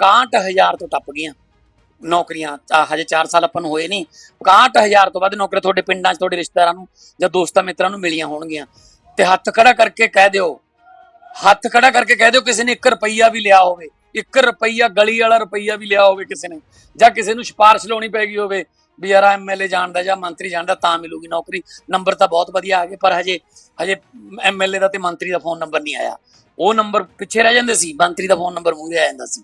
61000 ਤੋਂ ਟੱਪ ਗਈਆਂ ਨੌਕਰੀਆਂ। ਹਜੇ 4 ਸਾਲ ਆਪਾਂ ਨੂੰ ਹੋਏ ਨਹੀਂ। 61000 ਤੋਂ ਵੱਧ ਨੌਕਰੀ ਤੁਹਾਡੇ ਪਿੰਡਾਂ 'ਚ, ਤੁਹਾਡੇ ਰਿਸ਼ਤੇਦਾਰਾਂ ਨੂੰ ਜਾਂ ਦੋਸਤਾਂ ਮਿੱਤਰਾਂ ਨੂੰ ਮਿਲੀਆਂ ਹੋਣਗੀਆਂ। ਤੇ ਹੱਥ ਖੜਾ ਕਰਕੇ ਕਹਿ ਦਿਓ। ਹੱਥ ਖੜਾ ਕਰਕੇ ਕਹਿ ਦਿਓ ਕਿਸੇ ਨੇ 1 ਰੁਪਈਆ ਵੀ ਲਿਆ ਹੋਵੇ। 1 ਰੁਪਈਆ ਗਲੀ ਵਾਲਾ ਰੁਪਈਆ ਵੀ ਲਿਆ ਹੋਵੇ ਕਿਸੇ ਨੇ। ਜਾਂ ਕਿਸੇ ਨੂੰ ਸਿਫਾਰਿਸ਼ ਲਾਉਣੀ ਪੈ ਗਈ ਹੋਵੇ ਵੀ ਯਾਰ ਐਮਐਲਏ ਜਾਣਦਾ ਜਾਂ ਮੰਤਰੀ ਜਾਣਦਾ ਤਾਂ ਮਿਲੂਗੀ ਨੌਕਰੀ। ਨੰਬਰ ਤਾਂ ਬਹੁਤ ਵਧੀਆ ਆ ਗਏ, ਪਰ ਹਜੇ ਹਜੇ ਐਮਐਲਏ ਦਾ ਤੇ ਮੰਤਰੀ ਦਾ ਫੋਨ ਨੰਬਰ ਨਹੀਂ ਆਇਆ। ਉਹ ਨੰਬਰ ਪਿੱਛੇ ਰਹਿ ਜਾਂਦੇ ਸੀ, ਮੰਤਰੀ ਦਾ ਫੋਨ ਨੰਬਰ ਮੂਹਰੇ ਆ ਜਾਂਦਾ ਸੀ।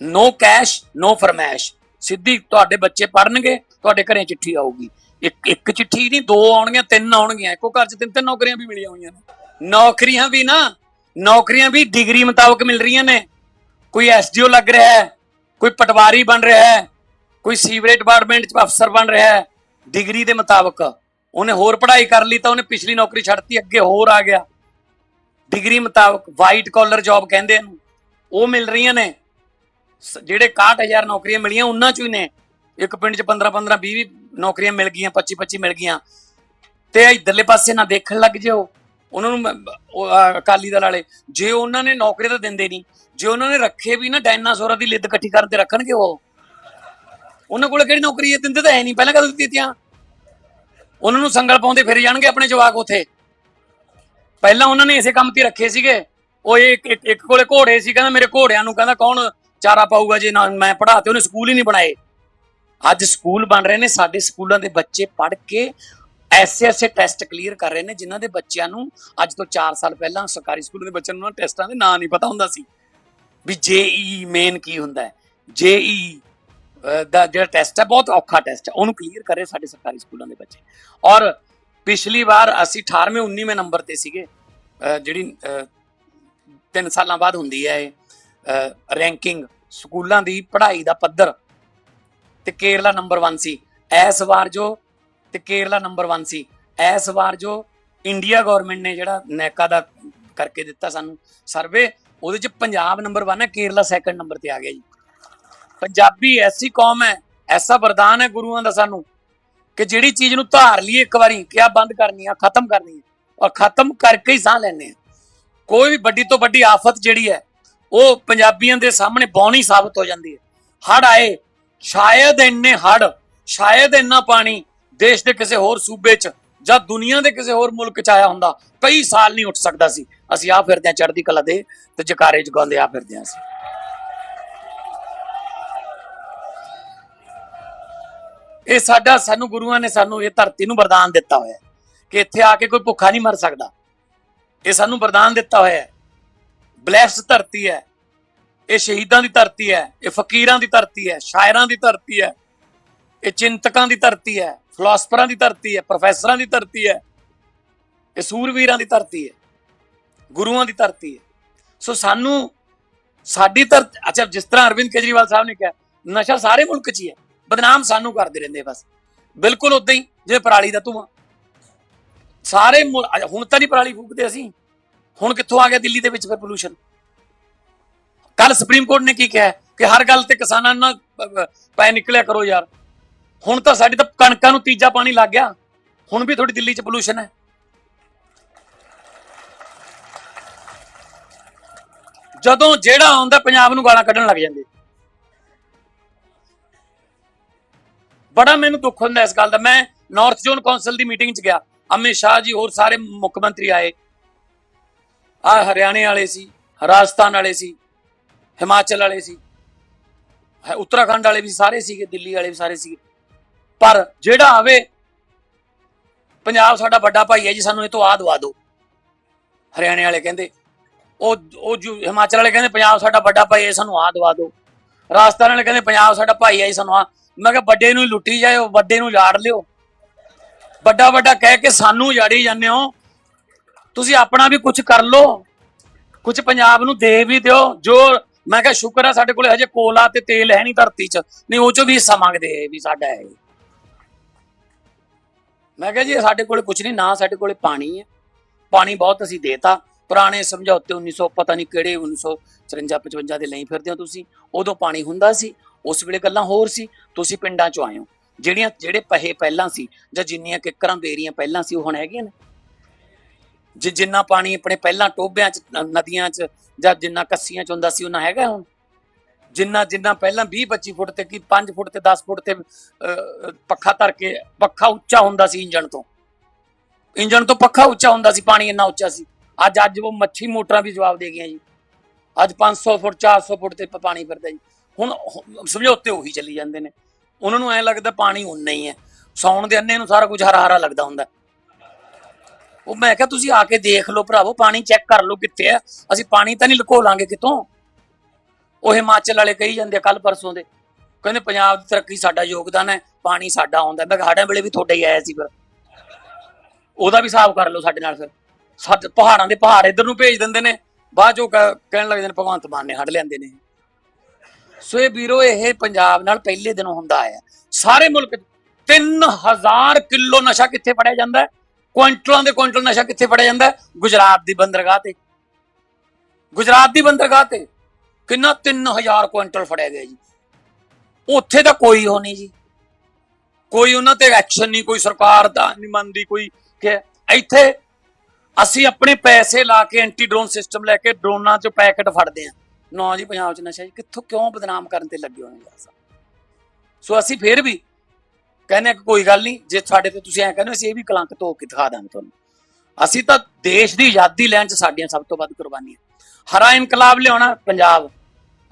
ਨੋ ਕੈਸ਼ ਨੋ ਫਰਮੈਸ਼ ਸਿੱਧੀ ਤੁਹਾਡੇ ਬੱਚੇ ਪੜਨਗੇ ਤੁਹਾਡੇ ਘਰੇ ਚਿੱਠੀ ਆਊਗੀ। ਇੱਕ ਇੱਕ ਚਿੱਠੀ ਨਹੀਂ, ਦੋ ਆਉਣਗੀਆਂ, ਤਿੰਨ ਆਉਣਗੀਆਂ। ਇੱਕੋ ਘਰ 'ਚ ਤਿੰਨ ਤਿੰਨ ਨੌਕਰੀਆਂ ਵੀ ਮਿਲੀਆਂ ਹੋਈਆਂ ਨੇ। ਨੌਕਰੀਆਂ ਵੀ ਨਾ, ਨੌਕਰੀਆਂ ਵੀ ਡਿਗਰੀ ਮੁਤਾਬਕ ਮਿਲ ਰਹੀਆਂ ਨੇ। ਕੋਈ ਐਸਡੀਓ ਲੱਗ ਰਿਹਾ ਹੈ, ਕੋਈ ਪਟਵਾਰੀ ਬਣ ਰਿਹਾ ਹੈ, ਕੋਈ ਸੀਵਰੇਜ ਡਿਪਾਰਟਮੈਂਟ 'ਚ ਅਫਸਰ ਬਣ ਰਿਹਾ ਹੈ। ਡਿਗਰੀ ਦੇ ਮੁਤਾਬਕ ਉਹਨੇ ਹੋਰ ਪੜ੍ਹਾਈ ਕਰ ਲਈ ਤਾਂ ਉਹਨੇ ਪਿਛਲੀ ਨੌਕਰੀ ਛੱਡਤੀ ਅੱਗੇ ਹੋਰ ਆ ਗਿਆ। ਡਿਗਰੀ ਮੁਤਾਬਕ ਵਾਈਟ ਕਾਲਰ ਜੌਬ ਕਹਿੰਦੇ ਇਹਨੂੰ। ਉਹ ਮਿਲ ਰਹੀਆਂ ਨੇ। ਜਿਹੜੇ 61000 ਨੌਕਰੀਆਂ ਮਿਲੀਆਂ, ਉਹਨਾਂ ਚੋਂ ਹੀ ਨੇ। ਇੱਕ ਪਿੰਡ 'ਚ 15 15 20 20 ਨੌਕਰੀਆਂ ਮਿਲ ਗਈਆਂ 25 25 ਮਿਲ ਗਈਆਂ। ਤੇ ਇਧਰਲੇ ਪਾਸੇ ਨਾ ਦੇਖਣ ਲੱਗ ਜਿਓ। ਉਹਨਾਂ ਨੂੰ ਅਕਾਲੀ ਦਲ ਵਾਲੇ, ਜੇ ਉਹਨਾਂ ਨੇ ਨੌਕਰੀ ਤਾਂ ਦਿੰਦੇ ਨਹੀਂ, ਜੇ ਉਹਨਾਂ ਨੇ ਰੱਖੇ ਵੀ ਨਾ, ਡਾਇਨਾਸੌਰਾਂ ਦੀ ਲਿੱਦ ਇਕੱਠੀ ਕਰਨ ਤੇ ਰੱਖਣਗੇ ਉਹ। ਉਹਨਾਂ ਕੋਲ ਕਿਹੜੀ ਨੌਕਰੀ ਹੈ? ਦਿੰਦੇ ਤਾਂ ਹੈ ਨਹੀਂ, ਪਹਿਲਾਂ ਕਦੋਂ ਦਿੱਤੀਆਂ ਉਹਨਾਂ ਨੂੰ ਸੰਗਲ ਪਾਉਂਦੇ ਫਿਰ ਜਾਣਗੇ ਆਪਣੇ ਜਵਾਕ ਉਥੇ। ਪਹਿਲਾਂ ਉਹਨਾਂ ਨੇ ਇਸੇ ਕੰਮ ਤੇ ਰੱਖੇ ਸੀਗੇ। ਉਹ ਇੱਕ, ਇੱਕ- ਇੱਕ ਕੋਲੇ ਘੋੜੇ ਸੀ, ਕਹਿੰਦਾ ਮੇਰੇ ਘੋੜਿਆਂ ਨੂੰ, ਕਹਿੰਦਾ ਕੌਣ ਚਾਰਾ ਪਾਊਗਾ ਜੇ ਨਾ ਮੈਂ ਪੜ੍ਹਾ ਤੇ ਉਹਨੇ ਸਕੂਲ ਹੀ ਨਹੀਂ ਬਣਾਏ। ਅੱਜ ਸਕੂਲ ਬਣ ਰਹੇ ਨੇ, ਸਾਡੇ ਸਕੂਲਾਂ ਦੇ ਬੱਚੇ ਪੜ੍ਹ ਕੇ ਐਸੇ ਐਸੇ ਟੈਸਟ ਕਲੀਅਰ ਕਰ ਰਹੇ ਨੇ, ਜਿਨ੍ਹਾਂ ਦੇ ਬੱਚਿਆਂ ਨੂੰ ਅੱਜ ਤੋਂ 4 ਸਾਲ ਪਹਿਲਾਂ ਸਰਕਾਰੀ ਸਕੂਲ ਦੇ ਬੱਚਿਆਂ ਨੂੰ ਉਹਨਾਂ ਟੈਸਟਾਂ ਦੇ ਨਾਂ ਨਹੀਂ ਪਤਾ ਹੁੰਦਾ ਸੀ। ਵੀ ਜੇਈ ਮੇਨ ਕੀ ਹੁੰਦਾ ਹੈ? ਜੇਈ ਦਾ ਜਿਹੜਾ ਟੈਸਟ ਹੈ, ਬਹੁਤ ਔਖਾ ਟੈਸਟ ਹੈ, ਉਹਨੂੰ ਕਲੀਅਰ ਕਰੇ ਸਾਡੇ ਸਰਕਾਰੀ ਸਕੂਲਾਂ ਦੇ ਬੱਚੇ। ਔਰ ਪਿਛਲੀ ਵਾਰ ਅਸੀਂ 18ਵੇਂ 19ਵੇਂ ਨੰਬਰ ਤੇ ਸੀਗੇ ਜਿਹੜੀ 3 ਸਾਲਾਂ ਬਾਅਦ ਹੁੰਦੀ ਹੈ ਇਹ ਰੈਂਕਿੰਗ ਸਕੂਲਾਂ ਦੀ ਪੜ੍ਹਾਈ ਦਾ ਪੱਧਰ ਤੇ ਕੇਰਲਾ ਨੰਬਰ 1 ਸੀ। ਇਸ ਵਾਰ ਜੋ ਤੇ ਕੇਰਲਾ ਨੰਬਰ 1 ਸੀ। ਇਸ ਵਾਰ ਜੋ ਇੰਡੀਆ ਗਵਰਨਮੈਂਟ ਨੇ ਜਿਹੜਾ ਨੈਕਾ ਦਾ ਕਰਕੇ ਦਿੱਤਾ ਸਾਨੂੰ ਸਰਵੇ ਉਹਦੇ ਚ ਪੰਜਾਬ ਨੰਬਰ 1 ਹੈ, ਕੇਰਲਾ ਸੈਕੰਡ ਨੰਬਰ ਤੇ ਆ ਗਿਆ ਜੀ। ਪੰਜਾਬੀ ਐਸੀ ਕੌਮ ਹੈ, ਐਸਾ ਵਰਦਾਨ ਹੈ ਗੁਰੂਆਂ ਦਾ ਸਾਨੂੰ ਕਿ ਜਿਹੜੀ ਚੀਜ਼ ਨੂੰ ਧਾਰ ਲਈ ਇੱਕ ਵਾਰੀ ਕਿਆ ਬੰਦ ਕਰਨੀ ਆ, ਖਤਮ ਕਰਨੀ ਹੈ ਔਰ ਖਤਮ ਕਰਕੇ ਹੀ ਸਾਹ ਲੈਣੇ ਆ। ਕੋਈ ਵੀ ਵੱਡੀ ਤੋਂ ਵੱਡੀ ਆਫਤ ਜਿਹੜੀ ਹੈ ਉਹ ਪੰਜਾਬੀਆਂ ਦੇ ਸਾਹਮਣੇ ਬੌਣੀ ਸਾਬਤ ਹੋ ਜਾਂਦੀ ਹੈ। ਹੜ ਆਏ, ਸ਼ਾਇਦ ਇੰਨੇ ਹੜ ਸ਼ਾਇਦ ਇੰਨਾ ਪਾਣੀ ਦੇਸ਼ ਦੇ ਕਿਸੇ ਹੋਰ ਸੂਬੇ 'ਚ ਜਾਂ ਦੁਨੀਆ ਦੇ ਕਿਸੇ ਹੋਰ ਮੁਲਕ 'ਚ ਆਇਆ ਹੁੰਦਾ, ਕਈ ਸਾਲ ਨਹੀਂ ਉੱਠ ਸਕਦਾ ਸੀ। ਅਸੀਂ ਆ ਫਿਰਦੇ ਆ ਚੜ੍ਹਦੀ ਕਲਾ ਦੇ ਤੇ ਜਕਾਰੇ ਜਗਾਉਂਦੇ ਆ ਫਿਰਦੇ ਆ ਅਸੀਂ। ਇਹ ਸਾਡਾ, ਸਾਨੂੰ ਗੁਰੂਆਂ ਨੇ ਸਾਨੂੰ ਇਹ ਧਰਤੀ ਨੂੰ ਵਰਦਾਨ ਦਿੱਤਾ ਹੋਇਆ ਕਿ ਇੱਥੇ ਆ ਕੇ ਕੋਈ ਭੁੱਖਾ ਨਹੀਂ ਮਰ ਸਕਦਾ। ਇਹ ਸਾਨੂੰ ਵਰਦਾਨ ਦਿੱਤਾ ਹੋਇਆ ਬਲੈਸਡ ਧਰਤੀ ਹੈ। ਇਹ ਸ਼ਹੀਦਾਂ ਦੀ ਧਰਤੀ ਹੈ, ਇਹ ਫਕੀਰਾਂ ਦੀ ਧਰਤੀ ਹੈ, ਸ਼ਾਇਰਾਂ ਦੀ ਧਰਤੀ ਹੈ, ਇਹ ਚਿੰਤਕਾਂ ਦੀ ਧਰਤੀ ਹੈ ਫਿਲਾਸਫਰਾਂ ਦੀ ਧਰਤੀ ਹੈ ਪ੍ਰੋਫੈਸਰਾਂ ਦੀ ਧਰਤੀ ਹੈ, ਇਹ ਸੂਰਵੀਰਾਂ ਦੀ ਧਰਤੀ ਹੈ, ਗੁਰੂਆਂ ਦੀ ਧਰਤੀ ਹੈ। ਸੋ ਸਾਨੂੰ ਸਾਡੀ ਧਰਤੀ, ਅੱਛਾ, ਜਿਸ ਤਰ੍ਹਾਂ ਅਰਵਿੰਦ ਕੇਜਰੀਵਾਲ ਸਾਹਿਬ ਨੇ ਕਿਹਾ, ਨਸ਼ਾ ਸਾਰੇ ਮੁਲਕ 'ਚ ਹੀ ਹੈ, ਬਦਨਾਮ ਸਾਨੂੰ ਕਰਦੇ ਰਹਿੰਦੇ ਬਸ। ਬਿਲਕੁਲ ਉਦਾਂ ਹੀ, ਜਿਵੇਂ ਪਰਾਲੀ ਦਾ ਧੂਆਂ। ਸਾਰੇ ਮੁਲ- ਹੁਣ ਤਾਂ ਨਹੀਂ ਪਰਾਲੀ ਫੂਕਦੇ ਅਸੀਂ। ਹੁਣ ਕਿੱਥੋਂ ਆ ਗਿਆ ਦਿੱਲੀ ਦੇ ਵਿੱਚ ਫਿਰ ਪੋਲੂਸ਼ਨ ਕੱਲ ਸੁਪਰੀਮ ਕੋਰਟ ਨੇ ਕੀ ਕਿਹਾ ਕਿ ਹਰ ਗੱਲ ਤੇ ਕਿਸਾਨਾਂ ਨਾਲ ਪੈ ਨਿਕਲਿਆ ਕਰੋ ਯਾਰ। ਹੁਣ ਤਾਂ ਸਾਡੀ ਤਾਂ ਕਣਕਾਂ ਨੂੰ ਤੀਜਾ ਪਾਣੀ ਲੱਗ ਗਿਆ। ਹੁਣ ਵੀ ਥੋੜੀ ਦਿੱਲੀ 'ਚ ਪੋਲੂਸ਼ਨ ਹੈ। ਜਦੋਂ ਜਿਹੜਾ ਆਉਂਦਾ, ਪੰਜਾਬ ਨੂੰ ਗਾਲਾਂ ਕੱਢਣ ਲੱਗ ਜਾਂਦੇ। ਬੜਾ ਮੈਨੂੰ ਦੁੱਖ ਹੁੰਦਾ ਇਸ ਗੱਲ ਦਾ। ਮੈਂ ਨਾਰਥ ਜ਼ੋਨ ਕੌਂਸਲ ਦੀ ਮੀਟਿੰਗ 'ਚ ਗਿਆ। ਅਮਿਤ ਸ਼ਾਹ ਜੀ ਹੋਰ ਸਾਰੇ ਮੁੱਖ ਮੰਤਰੀ ਆਏ। ਆ ਹਰਿਆਣੇ ਵਾਲੇ ਸੀ, ਰਾਜਸਥਾਨ ਵਾਲੇ ਸੀ, ਹਿਮਾਚਲ ਵਾਲੇ ਸੀ ਉੱਤਰਾਖੰਡ ਵਾਲੇ ਵੀ ਸਾਰੇ ਸੀਗੇ, ਦਿੱਲੀ ਵਾਲੇ ਵੀ ਸਾਰੇ ਸੀਗੇ। ਪਰ ਜਿਹੜਾ ਆਵੇ, ਪੰਜਾਬ ਸਾਡਾ ਵੱਡਾ ਭਾਈ ਹੈ ਜੀ, ਸਾਨੂੰ ਇਹ ਤੋਂ ਆ ਦਵਾ ਦਿਓ। ਹਰਿਆਣੇ ਵਾਲੇ ਕਹਿੰਦੇ, ਉਹ ਉਹ ਜੋ ਹਿਮਾਚਲ ਵਾਲੇ ਕਹਿੰਦੇ, ਪੰਜਾਬ ਸਾਡਾ ਵੱਡਾ ਭਾਈ ਹੈ ਸਾਨੂੰ ਆਹ ਦਵਾ ਦਿਓ। ਰਾਜਸਥਾਨ ਵਾਲੇ ਕਹਿੰਦੇ, ਪੰਜਾਬ ਸਾਡਾ ਭਾਈ ਹੈ ਜੀ ਸਾਨੂੰ ਆਹ ਮੈਂ ਕਿਹਾ, ਵੱਡੇ ਨੂੰ ਲੁੱਟੀ ਜਾਇਓ, ਵੱਡੇ ਨੂੰ ਝਾੜ ਲਿਓ। ਵੱਡਾ ਵੱਡਾ ਕਹਿ ਕੇ ਸਾਨੂੰ ਜਾੜੀ ਜਾਂਦੇ ਹੋ। ਤੁਸੀਂ ਆਪਣਾ ਵੀ ਕੁਝ ਕਰ ਲਓ। ਕੁਝ ਪੰਜਾਬ ਨੂੰ ਦੇ ਵੀ ਦਿਓ। ਜੋ ਮੈਂ ਕਿਹਾ ਸ਼ੁਕਰ ਆ ਸਾਡੇ ਕੋਲੇ ਹਜੇ ਕੋਲਾ ਤੇ ਤੇਲ ਹੈ ਨਹੀਂ ਧਰਤੀ 'ਚ। ਨਹੀਂ, ਉਹ 'ਚੋਂ ਵੀ ਹਿੱਸਾ ਮੰਗਦੇ ਵੀ ਸਾਡਾ ਹੈ ਮੈਂ ਕਿਹਾ ਜੀ ਸਾਡੇ ਕੋਲੇ ਕੁਝ ਨਹੀਂ, ਨਾ ਸਾਡੇ ਕੋਲੇ ਪਾਣੀ ਹੈ ਪਾਣੀ ਬਹੁਤ ਅਸੀਂ ਦੇਤਾ। ਪੁਰਾਣੇ ਸਮਝੌਤੇ 1900 ਪਤਾ ਨਹੀਂ ਕਿਹੜੇ 1954 55 ਦੇ ਲਈ ਫਿਰਦੇ ਹੋ ਤੁਸੀਂ। ਉਦੋਂ ਪਾਣੀ ਹੁੰਦਾ ਸੀ। ਉਸ ਵੇਲੇ ਗੱਲਾਂ ਹੋਰ ਸੀ। ਤੁਸੀਂ ਪਿੰਡਾਂ 'ਚੋਂ ਆਏ ਹੋ। ਜਿਹੜੀਆਂ, ਜਿਹੜੇ ਪਹੇ ਪਹਿਲਾਂ ਸੀ ਜਾਂ ਜਿੰਨੀਆਂ ਕਿੱਕਰਾਂ, ਬੇਰੀਆਂ ਪਹਿਲਾਂ ਸੀ, ਉਹ ਹੁਣ ਹੈਗੀਆਂ ਨੇ। ਜੇ ਜਿੰਨਾ ਪਾਣੀ ਆਪਣੇ ਪਹਿਲਾਂ ਟੋਬਿਆਂ 'ਚ ਨਦੀਆਂ 'ਚ ਜਾਂ ਜਿੰਨਾ ਕੱਸੀਆਂ 'ਚ ਹੁੰਦਾ ਸੀ ਉਹਨਾਂ ਹੈਗਾ ਹੁਣ। ਜਿੰਨਾ ਜਿੰਨਾ ਪਹਿਲਾਂ 20 25 ਫੁੱਟ ਤੇ ਕੀ 5 ਫੁੱਟ ਤੇ 10 ਫੁੱਟ ਤੇ ਪੱਖਾ ਧਰ ਕੇ ਪੱਖਾ ਉੱਚਾ ਹੁੰਦਾ ਸੀ ਇੰਜਣ ਤੋਂ। ਇੰਜਣ ਤੋਂ ਪੱਖਾ ਉੱਚਾ ਹੁੰਦਾ ਸੀ, ਪਾਣੀ ਇੰਨਾ ਉੱਚਾ ਸੀ। ਅੱਜ ਅੱਜ ਉਹ ਮੱਛੀ ਮੋਟਰਾਂ ਵੀ ਜਵਾਬ ਦੇ ਗਈਆਂ ਜੀ। ਅੱਜ 500 ਫੁੱਟ 400 ਫੁੱਟ ਤੇ ਪਾਣੀ ਫਿਰਦਾ ਜੀ। ਹੁਣ ਸਮਝੌਤੇ ਉਹੀ ਚੱਲੀ ਜਾਂਦੇ ਨੇ। ਉਹਨਾਂ ਨੂੰ ਐ ਲੱਗਦਾ ਪਾਣੀ ਉਨਾ ਹੀ ਹੈ। ਸੌਣ ਦੇ ਅੰਨੇ ਨੂੰ ਸਾਰਾ ਕੁਝ ਹਰਾ ਹਰਾ ਲੱਗਦਾ ਹੁੰਦਾ। ਉਹ ਮੈਂ ਕਿਹਾ ਤੁਸੀਂ ਆ ਕੇ ਦੇਖ ਲਓ ਭਰਾਵੋ, ਪਾਣੀ ਚੈੱਕ ਕਰ ਲਓ ਕਿੱਥੇ ਆ। ਅਸੀਂ ਪਾਣੀ ਤਾਂ ਨਹੀਂ ਲੁਕੋ ਲਾਂਗੇ ਕਿਤੋਂ? ਉਹ ਹਿਮਾਚਲ ਵਾਲੇ ਕਹੀ ਜਾਂਦੇ ਕੱਲ ਪਰਸੋਂ ਦੇ। ਕਹਿੰਦੇ ਪੰਜਾਬ ਦੀ ਤਰੱਕੀ ਸਾਡਾ ਯੋਗਦਾਨ ਹੈ, ਪਾਣੀ ਸਾਡਾ ਆਉਂਦਾ ਮੈਂ ਕਿਹਾ ਸਾਡੇ ਵੇਲੇ ਵੀ ਤੁਹਾਡੇ ਹੀ ਆਇਆ ਸੀ ਫਿਰ। ਉਹਦਾ ਵੀ ਹਿਸਾਬ ਕਰ ਲਓ ਸਾਡੇ ਨਾਲ ਫਿਰ। ਸਾਡੇ ਪਹਾੜਾਂ ਦੇ ਪਹਾੜ ਇੱਧਰ ਨੂੰ ਭੇਜ ਦਿੰਦੇ ਨੇ। ਬਾਅਦ ਚੋਂ ਕਹਿਣ ਲੱਗਦੇ ਨੇ, ਭਗਵੰਤ ਮਾਨ ਨੇ ਹੜ ਲੈਂਦੇ ਨੇ। ਸੋ ਇਹ ਵੀਰੋ, ਇਹ ਪੰਜਾਬ ਨਾਲ ਪਹਿਲੇ ਦਿਨੋਂ ਹੁੰਦਾ ਆਇਆ। ਸਾਰੇ ਮੁਲਕ 'ਚ 3000 ਕਿਲੋ ਨਸ਼ਾ ਕਿੱਥੇ ਫੜਿਆ ਜਾਂਦਾ ਹੈ? ਕੁਇੰਟਲਾਂ ਦੇ ਕੁਇੰਟਲ ਨਸ਼ਾ ਕਿੱਥੇ ਫੜਿਆ ਜਾਂਦਾ? ਗੁਜਰਾਤ ਦੀ ਬੰਦਰਗਾਹ ਤੇ। ਗੁਜਰਾਤ ਦੀ ਬੰਦਰਗਾਹ ਤੇ। ਕਿੰਨਾ? 3000 ਕੁਇੰਟਲ ਫੜਿਆ ਗਿਆ ਜੀ। ਉੱਥੇ ਤਾਂ ਕੋਈ ਹੋ ਨਹੀਂ ਜੀ। ਕੋਈ ਉਹਨਾਂ ਤੇ ਐਕਸ਼ਨ ਨਹੀਂ, ਕੋਈ ਸਰਕਾਰ ਦਾ ਨਹੀਂ ਮੰਨਦੀ, ਕੋਈ ਕਿ ਇੱਥੇ ਅਸੀਂ ਆਪਣੇ ਪੈਸੇ ਲਾ ਕੇ ਐਂਟੀ ਡਰੋਨ ਸਿਸਟਮ ਲੈ ਕੇ ਡਰੋਨਾਂ 'ਚ ਪੈਕੇਟ ਫੜਦੇ ਆ ਨਾ ਜੀ ਪੰਜਾਬ 'ਚ ਨਸ਼ਾ ਜੀ। ਕਿੱਥੋਂ ਕਿਉਂ ਬਦਨਾਮ ਕਰਨ ਤੇ ਲੱਗੇ ਹੋਏ ਯਾਰ ਸੋ ਅਸੀਂ ਫੇਰ ਵੀ ਕਹਿੰਦੇ ਆ ਕਿ ਕੋਈ ਗੱਲ ਨਹੀਂ ਜੇ ਸਾਡੇ ਤੇ ਤੁਸੀਂ ਐ ਕਹਿੰਦੇ ਹੋ, ਅਸੀਂ ਇਹ ਵੀ ਕਲੰਕ ਧੋ ਕੇ ਦਿਖਾ ਦਾਂਗੇ ਤੁਹਾਨੂੰ। ਅਸੀਂ ਤਾਂ ਦੇਸ਼ ਦੀ ਆਜ਼ਾਦੀ ਲੈਣ 'ਚ ਸਾਡੀਆਂ ਸਭ ਤੋਂ ਵੱਧ ਕੁਰਬਾਨੀਆਂ। ਹਰਾ ਇਨਕਲਾਬ ਲਿਆਉਣਾ ਪੰਜਾਬ।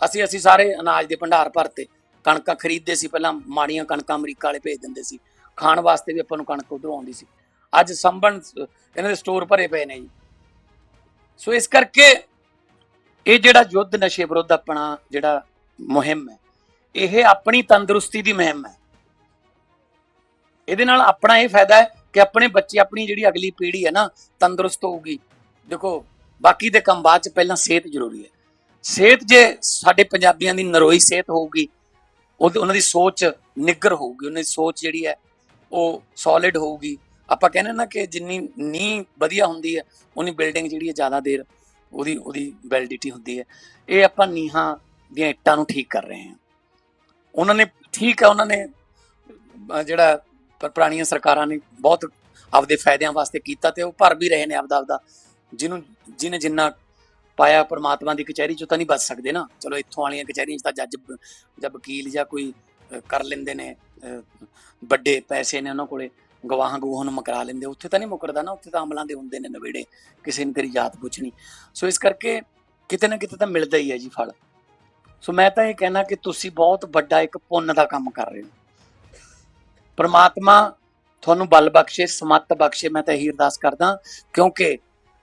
ਅਸੀਂ ਅਸੀਂ ਸਾਰੇ ਅਨਾਜ ਦੇ ਭੰਡਾਰ ਭਰਤੇ। ਕਣਕਾਂ ਖਰੀਦਦੇ ਸੀ ਪਹਿਲਾਂ ਮਾੜੀਆਂ ਕਣਕਾਂ ਅਮਰੀਕਾ ਵਾਲੇ ਭੇਜ ਦਿੰਦੇ ਸੀ। ਖਾਣ ਵਾਸਤੇ ਵੀ ਆਪਾਂ ਨੂੰ ਕਣਕ ਉਧਰੋਂ ਆਉਂਦੀ ਸੀ। ਅੱਜ ਸੰਭਣ ਇਹਨਾਂ ਦੇ ਸਟੋਰ ਭਰੇ ਪਏ ਨੇ ਜੀ। ਸੋ ਇਸ ਕਰਕੇ ਇਹ ਜਿਹੜਾ ਯੁੱਧ ਨਸ਼ੇ ਵਿਰੁੱਧ ਆਪਣਾ ਜਿਹੜਾ ਮੁਹਿੰਮ ਹੈ ਇਹ ਆਪਣੀ ਤੰਦਰੁਸਤੀ ਦੀ ਮੁਹਿੰਮ ਹੈ। ਇਹਦੇ ਨਾਲ ਆਪਣਾ ਇਹ ਫਾਇਦਾ ਹੈ ਕਿ ਆਪਣੇ ਬੱਚੇ, ਆਪਣੀ ਜਿਹੜੀ ਅਗਲੀ ਪੀੜ੍ਹੀ ਹੈ ਨਾ, ਤੰਦਰੁਸਤ ਹੋਊਗੀ। ਦੇਖੋ, ਬਾਕੀ ਦੇ ਕੰਮ ਬਾਅਦ ਚ ਪਹਿਲਾਂ ਸਿਹਤ ਜ਼ਰੂਰੀ ਹੈ। ਸਿਹਤ ਜੇ ਸਾਡੇ ਪੰਜਾਬੀਆਂ ਦੀ ਨਰੋਈ ਸਿਹਤ ਹੋਊਗੀ ਉਹਨਾਂ ਦੀ ਸੋਚ ਨਿੱਗਰ ਹੋਊਗੀ, ਉਹਨਾਂ ਦੀ ਸੋਚ ਜਿਹੜੀ ਹੈ, ਉਹ ਸੋਲਿਡ ਹੋਊਗੀ। ਆਪਾਂ ਕਹਿੰਦੇ ਨਾ ਕਿ ਜਿੰਨੀ ਨੀਂਹ ਵਧੀਆ ਹੁੰਦੀ ਹੈ, ਉਨੀ ਬਿਲਡਿੰਗ ਜਿਹੜੀ ਹੈ ਜ਼ਿਆਦਾ ਦੇਰ ਉਹਦੀ ਉਹਦੀ ਵੈਲਿਡਿਟੀ ਹੁੰਦੀ ਹੈ। ਇਹ ਆਪਾਂ ਨੀਹਾਂ ਦੀਆਂ ਇੱਟਾਂ ਨੂੰ ਠੀਕ ਕਰ ਰਹੇ ਹਾਂ। ਉਹਨਾਂ ਨੇ ਠੀਕ ਹੈ, ਉਹਨਾਂ ਨੇ ਜਿਹੜਾ ਪਰ ਪੁਰਾਣੀਆਂ ਸਰਕਾਰਾਂ ਨੇ ਬਹੁਤ ਆਪਦੇ ਫਾਇਦਿਆਂ ਵਾਸਤੇ ਕੀਤਾ ਤੇ ਉਹ ਭਰ ਵੀ ਰਹੇ ਨੇ ਆਪਦਾ ਆਪਦਾ। ਜਿਹਨੂੰ, ਜਿਹਨੇ ਜਿੰਨਾ ਪਾਇਆ ਪਰਮਾਤਮਾ ਦੀ ਕਚਹਿਰੀ ਚੋਂ ਤਾਂ ਨਹੀਂ ਬਚ ਸਕਦੇ ਨਾ। ਚਲੋ ਇੱਥੋਂ ਵਾਲੀਆਂ ਕਚਹਿਰੀਆਂ 'ਚ ਤਾਂ ਜੱਜ ਜਾਂ ਵਕੀਲ ਜਾਂ ਕੋਈ ਕਰ ਲੈਂਦੇ ਨੇ ਵੱਡੇ ਪੈਸੇ ਨੇ ਉਹਨਾਂ ਕੋਲੇ, ਗਵਾਹਾਂ ਗਵਾਹਾਂ ਨੂੰ ਮਕਰਾ ਲੈਂਦੇ, ਉੱਥੇ ਤਾਂ ਨਹੀਂ ਮੁਕਰਦਾ ਨਾ, ਉੱਥੇ ਤਾਂ ਅਮਲਾਂ ਦੇ ਹੁੰਦੇ ਨੇ ਨਵੇੜੇ, ਕਿਸੇ ਨੇ ਤੇਰੀ ਜਾਤ ਪੁੱਛਣੀ। ਸੋ ਇਸ ਕਰਕੇ ਕਿਤੇ ਨਾ ਕਿਤੇ ਤਾਂ ਮਿਲਦਾ ਹੀ ਹੈ ਜੀ ਫਲ। ਸੋ ਮੈਂ ਤਾਂ ਇਹ ਕਹਿਣਾ ਕਿ ਤੁਸੀਂ ਬਹੁਤ ਵੱਡਾ ਇੱਕ ਪੁੰਨ ਦਾ ਕੰਮ ਕਰ ਰਹੇ ਹੋ। ਪ੍ਰਮਾਤਮਾ ਤੁਹਾਨੂੰ ਬਲ ਬਖਸ਼ੇ, ਸਮੱਤ ਬਖਸ਼ੇ। ਮੈਂ ਤਾਂ ਇਹੀ ਅਰਦਾਸ ਕਰਦਾ ਕਿਉਂਕਿ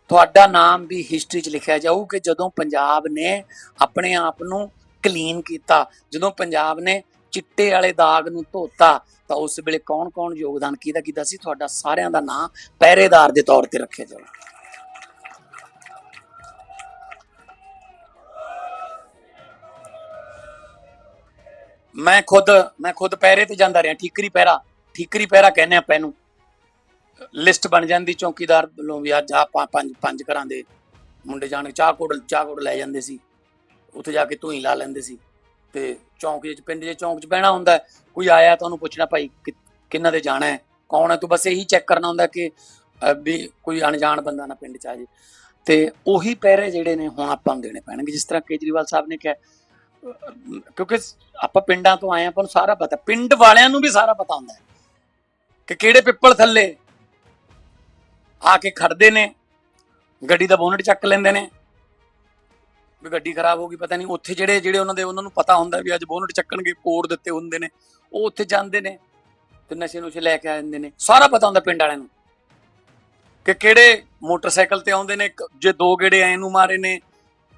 ਤੁਹਾਡਾ ਨਾਮ ਵੀ ਹਿਸਟਰੀ 'ਚ ਲਿਖਿਆ ਜਾਊ ਕਿ ਜਦੋਂ ਪੰਜਾਬ ਨੇ ਆਪਣੇ ਆਪ ਨੂੰ ਕਲੀਨ ਕੀਤਾ, ਜਦੋਂ ਪੰਜਾਬ ਨੇ ਚਿੱਟੇ ਵਾਲੇ ਦਾਗ ਨੂੰ ਧੋਤਾ, ਤਾਂ ਉਸ ਵੇਲੇ ਕੌਣ-ਕੌਣ ਯੋਗਦਾਨ ਕਿਹਦਾ ਕੀਤਾ ਸੀ? ਤੁਹਾਡਾ ਸਾਰਿਆਂ ਦਾ ਨਾਂ ਪਹਿਰੇਦਾਰ ਦੇ ਤੌਰ ਤੇ ਰੱਖਿਆ ਜਾਊ ਮੈਂ ਖੁਦ ਮੈਂ ਖੁਦ ਪਹਿਰੇ ਤੇ ਜਾਂਦਾ ਰਿਹਾ, ਠੀਕਰੀ ਪਹਿਰਾ ਠੀਕਰੀ ਪਹਿਰਾ ਕਹਿੰਦੇ ਆਪਾਂ ਇਹਨੂੰ। ਲਿਸਟ ਬਣ ਜਾਂਦੀ ਚੌਕੀਦਾਰ ਵੱਲੋਂ ਵੀ ਅੱਜ ਆਪਾਂ ਪੰਜ ਪੰਜ ਘਰਾਂ ਦੇ ਮੁੰਡੇ ਜਾਣ ਚਾਹ ਕੋੜ ਚਾਹ ਕੋੜ ਲੈ ਜਾਂਦੇ ਸੀ। ਉੱਥੇ ਜਾ ਕੇ ਧੂਈ ਲਾ ਲੈਂਦੇ ਸੀ। ਤੇ ਚੌਂਕ ਵਿੱਚ, ਪਿੰਡ ਦੇ ਚੌਂਕ 'ਚ ਬਹਿਣਾ ਹੁੰਦਾ ਕੋਈ ਆਇਆ ਤਾਂ ਉਹਨੂੰ ਪੁੱਛਣਾ ਭਾਈ ਕਿ- ਕਿਹਨਾਂ ਦੇ ਜਾਣਾ ਹੈ? ਕੌਣ ਹੈ? ਤੂੰ ਬਸ ਇਹੀ ਚੈੱਕ ਕਰਨਾ ਹੁੰਦਾ ਕਿ ਵੀ ਕੋਈ ਅਣਜਾਣ ਬੰਦਾ ਨਾ ਪਿੰਡ 'ਚ ਆ ਜੇ। ਤੇ ਉਹੀ ਪਹਿਰੇ ਜਿਹੜੇ ਨੇ ਹੁਣ ਆਪਾਂ ਨੂੰ ਦੇਣੇ ਪੈਣਗੇ। ਜਿਸ ਤਰ੍ਹਾਂ ਕੇਜਰੀਵਾਲ ਸਾਹਿਬ ਨੇ ਕਿਹਾ ਕਿਉਂਕਿ ਆਪਾਂ ਪਿੰਡਾਂ ਤੋਂ ਆਏ ਹਾਂ, ਆਪਾਂ ਨੂੰ ਸਾਰਾ ਪਤਾ ਪਿੰਡ ਵਾਲਿਆਂ ਨੂੰ ਵੀ ਸਾਰਾ ਪਤਾ ਹੁੰਦਾ ਹੈ ਕਿ ਕਿਹੜੇ ਪਿੱਪਲ ਥੱਲੇ ਆ ਕੇ ਖੜਦੇ ਨੇ ਗੱਡੀ ਦਾ ਬੋਨਟ ਚੱਕ ਲੈਂਦੇ ਨੇ। ਵੀ ਗੱਡੀ ਖਰਾਬ ਹੋ ਗਈ ਪਤਾ ਨਹੀਂ ਉੱਥੇ ਜਿਹੜੇ ਜਿਹੜੇ ਉਹਨਾਂ ਦੇ ਉਹਨਾਂ ਨੂੰ ਪਤਾ ਹੁੰਦਾ ਵੀ ਅੱਜ ਬੋਨਟ ਚੱਕਣਗੇ ਕੋਡ ਦਿੱਤੇ ਹੁੰਦੇ ਨੇ ਉਹ ਉੱਥੇ ਜਾਂਦੇ ਨੇ ਤੇ ਨਸ਼ੇ ਨੁਸ਼ੇ ਲੈ ਕੇ ਆ ਜਾਂਦੇ ਨੇ। ਸਾਰਾ ਪਤਾ ਹੁੰਦਾ ਪਿੰਡ ਵਾਲਿਆਂ ਨੂੰ ਕਿ ਕਿਹੜੇ ਮੋਟਰਸਾਈਕਲ ਤੇ ਆਉਂਦੇ ਨੇ ਜੇ ਦੋ ਗੇੜੇ ਐ ਨੂੰ ਮਾਰੇ ਨੇ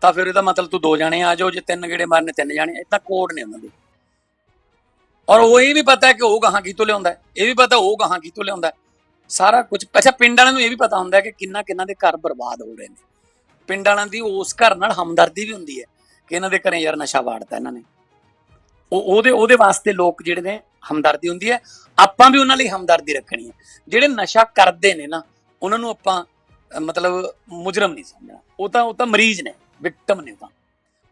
ਤਾਂ ਫਿਰ ਇਹਦਾ ਮਤਲਬ ਤੂੰ ਦੋ ਜਾਣੇ ਆ ਜਾਓ, ਜੇ ਤਿੰਨ ਗੇੜੇ ਮਾਰਨੇ, ਤਿੰਨ ਜਾਣੇ ਇਦਾਂ ਕੋਡ ਨੇ ਉਹਨਾਂ ਦੇ। ਔਰ ਉਹ ਇਹ ਵੀ ਪਤਾ ਹੈ ਕਿ ਉਹ ਗਾਹਾਂ ਕੀ ਤੋਂ ਲਿਆਉਂਦਾ ਇਹ ਵੀ ਪਤਾ ਉਹ ਗਾਹਾਂ ਕੀ ਤੋਂ ਲਿਆਉਂਦਾ ਸਾਰਾ ਕੁਝ ਅੱਛਾ, ਪਿੰਡ ਵਾਲਿਆਂ ਨੂੰ ਇਹ ਵੀ ਪਤਾ ਹੁੰਦਾ ਹੈ ਕਿ ਕਿੰਨਾ ਕਿੰਨਾ ਦੇ ਘਰ ਬਰਬਾਦ ਹੋ ਰਹੇ ਨੇ। ਪਿੰਡ ਵਾਲਿਆਂ ਦੀ ਉਸ ਘਰ ਨਾਲ ਹਮਦਰਦੀ ਵੀ ਹੁੰਦੀ ਹੈ ਕਿ ਇਹਨਾਂ ਦੇ ਘਰੇ ਯਾਰ ਨਸ਼ਾ ਵਾੜਤਾ ਇਹਨਾਂ ਨੇ। ਉਹ ਉਹਦੇ ਉਹਦੇ ਵਾਸਤੇ ਲੋਕ ਜਿਹੜੇ ਨੇ ਹਮਦਰਦੀ ਹੁੰਦੀ ਹੈ, ਆਪਾਂ ਵੀ ਉਹਨਾਂ ਲਈ ਹਮਦਰਦੀ ਰੱਖਣੀ ਹੈ। ਜਿਹੜੇ ਨਸ਼ਾ ਕਰਦੇ ਨੇ ਨਾ, ਉਹਨਾਂ ਨੂੰ ਆਪਾਂ ਮਤਲਬ ਮੁਜਰਮ ਨਹੀਂ ਸਮਝਣਾ। ਉਹ ਤਾਂ ਉਹ ਤਾਂ ਮਰੀਜ਼ ਨੇ। ਵਿਕਟਮ ਨੇ ਤਾਂ।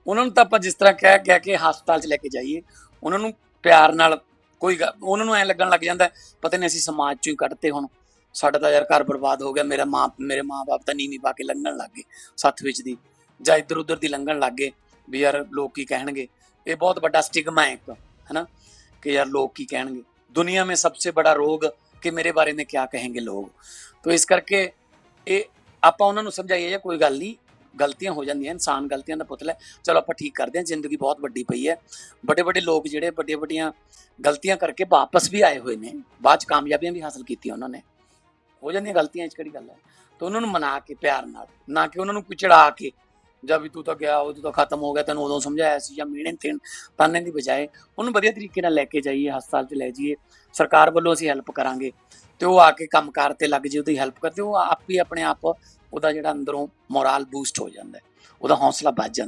ਉਹਨਾਂ ਨੂੰ ਤਾਂ ਆਪਾਂ ਜਿਸ ਤਰ੍ਹਾਂ ਕਹਿ ਕਹਿ ਕੇ ਹਸਪਤਾਲ 'ਚ ਲੈ ਕੇ ਜਾਈਏ, ਉਹਨਾਂ ਨੂੰ ਪਿਆਰ ਨਾਲ ਕੋਈ ਉਹਨਾਂ ਨੂੰ ਐ ਲੱਗਣ ਲੱਗ ਜਾਂਦਾ, ਪਤਾ ਨਹੀਂ ਅਸੀਂ ਸਮਾਜ 'ਚੋਂ ਹੀ ਕੱਢਤੇ ਹੁਣ। ਸਾਡਾ ਤਾਂ ਯਾਰ ਘਰ ਬਰਬਾਦ ਹੋ ਗਿਆ, ਮੇਰਾ ਮਾਂ ਮੇਰੇ ਮਾਂ ਬਾਪ ਤਾਂ ਨੀਵੀਂ ਪਾ ਕੇ ਲੰਘਣ ਲੱਗ ਗਏ ਸੱਥ ਵਿੱਚ ਦੀ। ਜਾਂ ਇੱਧਰ ਉੱਧਰ ਦੀ ਲੰਘਣ ਲੱਗ ਗਏ ਵੀ ਯਾਰ ਲੋਕ ਕੀ ਕਹਿਣਗੇ। ਇਹ ਬਹੁਤ ਵੱਡਾ ਸਟਿਗਮਾ ਹੈ ਇੱਕ, ਹੈਨਾ? ਕਿ ਯਾਰ ਲੋਕ ਕੀ ਕਹਿਣਗੇ। ਦੁਨੀਆ ਮੇ ਸਭ ਤੋਂ ਬੜਾ ਰੋਗ ਕਿ ਮੇਰੇ ਬਾਰੇ ਮੇ ਕੀ ਕਹਾਂਗੇ ਲੋਕ। ਤੋਂ ਇਸ ਕਰਕੇ ਇਹ ਆਪਾਂ ਉਹਨਾਂ ਨੂੰ ਸਮਝਾਈਏ ਜਾਂ ਕੋਈ ਗੱਲ ਨਹੀਂ ਗਲਤੀਆਂ ਹੋ ਜਾਂਦੀਆਂ, ਇਨਸਾਨ ਗਲਤੀਆਂ ਦਾ ਪੁਤਲਾ ਹੈ ਚਲੋ ਆਪਾਂ ਠੀਕ ਕਰਦੇ ਹਾਂ, ਜ਼ਿੰਦਗੀ ਬਹੁਤ ਵੱਡੀ ਪਈ ਹੈ। ਵੱਡੇ ਵੱਡੇ ਲੋਕ ਜਿਹੜੇ ਵੱਡੀਆਂ ਵੱਡੀਆਂ ਗਲਤੀਆਂ ਕਰਕੇ ਵਾਪਸ ਵੀ ਆਏ ਹੋਏ ਨੇ, ਬਾਅਦ ਚ ਕਾਮਯਾਬੀਆਂ ਵੀ ਹਾਸਲ ਕੀਤੀਆਂ ਉਹਨਾਂ ਨੇ। ਹੋ ਜਾਂਦੀਆਂ ਗਲਤੀਆਂ ਚ ਕਿਹੜੀ ਗੱਲ ਹੈ? ਤਾਂ ਉਹਨਾਂ ਨੂੰ ਮਨਾ ਕੇ, ਪਿਆਰ ਨਾਲ, ਨਾ ਕਿ ਉਹਨਾਂ ਨੂੰ ਕੋਈ ਕੇ ਜਦ ਵੀ ਤੂੰ ਤਾਂ ਗਿਆ, ਉਹ ਤੂੰ ਤਾਂ ਖਤਮ ਹੋ ਗਿਆ, ਤੈਨੂੰ ਉਦੋਂ ਸਮਝਾਇਆ ਸੀ, ਜਾਂ ਮੀਣੇ ਤੇਨ ਤਾਨੇ ਦੀ ਬਜਾਏ ਉਹਨੂੰ ਵਧੀਆ ਤਰੀਕੇ ਨਾਲ ਲੈ ਕੇ ਜਾਈਏ, ਹਸਪਤਾਲ 'ਚ ਲੈ ਜਾਈਏ। ਸਰਕਾਰ ਵੱਲੋਂ ਅਸੀਂ ਹੈਲਪ ਕਰਾਂਗੇ। ਤੇ ਉਹ ਆ ਕੇ ਕੰਮਕਾਰ ਤੇ ਲੱਗ ਜੇ ਉਹਦੀ ਹੈਲਪ ਕਰਦੇ, ਉਹ ਆਪ ਹੀ ਆਪਣੇ ਆਪ ਉਹਦਾ ਜਿਹੜਾ ਅੰਦਰੋਂ ਮੋਰਲ ਬੂਸਟ ਹੋ ਜਾਂਦਾ ਉਹਦਾ ਹੌਸਲਾ ਵੱਧ ਜਾਂਦਾ